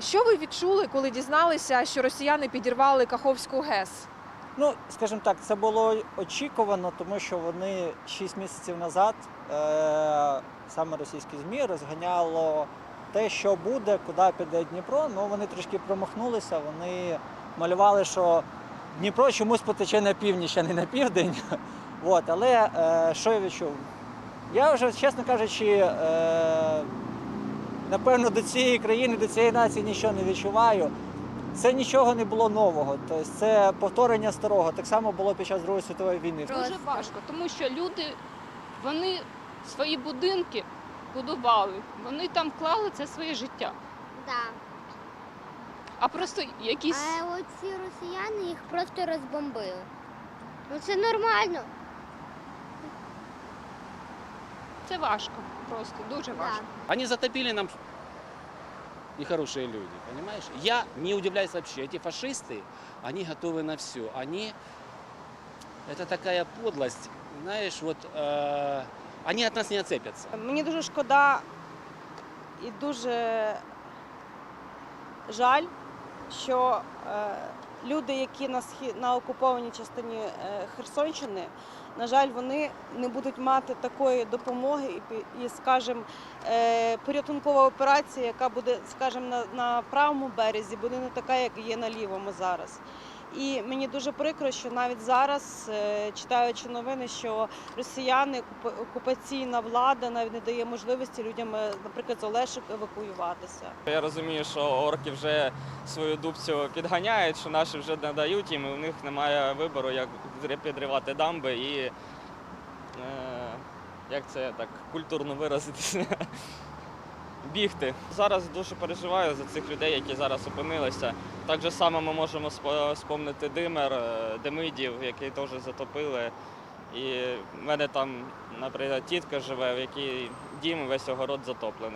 Що ви відчули, коли дізналися, що росіяни підірвали Каховську ГЕС? Ну, скажімо так, це було очікувано, тому що вони 6 місяців назад е- саме російські ЗМІ розганяло те, що буде, куди піде Дніпро. Ну вони трішки промахнулися. Вони малювали, що Дніпро чомусь потече на північ, а не на південь. От, але е- що я відчув? Я вже, чесно кажучи, е- напевно, до цієї країни, до цієї нації нічого не відчуваю. Це нічого не було нового. Тобто це повторення старого. Так само було під час Другої світової війни. Дуже важко, тому що люди вони свої будинки будували, вони там клали це своє життя. Да. А просто якісь А оці росіяни їх просто розбомбили. Ну це нормально. це важко, просто дуже важко. Они затопили нам нехорошие люди, понимаешь? Я не удивляюсь вообще. Эти фашисты, они готовы на все. Они, это такая подлость, знаешь, вот э, они от нас не отцепятся. Мені дуже шкода і дуже жаль, що е, люди, які на схід на окупованій частині е, Херсонщини, на жаль, вони не будуть мати такої допомоги і, і скажімо, е, порятункова операція, яка буде, скажімо, на, на правому березі, буде не така, як є на лівому зараз. І мені дуже прикро, що навіть зараз, е, читаючи новини, що росіяни, окуп- окупаційна влада навіть не дає можливості людям, е, наприклад, з Олешок евакуюватися. Я розумію, що орки вже свою дубцю підганяють, що наші вже не дають їм, і у них немає вибору, як підривати дамби і е, як це так культурно виразитися. Бігти. Зараз дуже переживаю за цих людей, які зараз опинилися. Так же само ми можемо спомнити Димер, е, Демидів, який теж затопили. І в мене там, наприклад, тітка живе, в якій дім весь огород затоплений.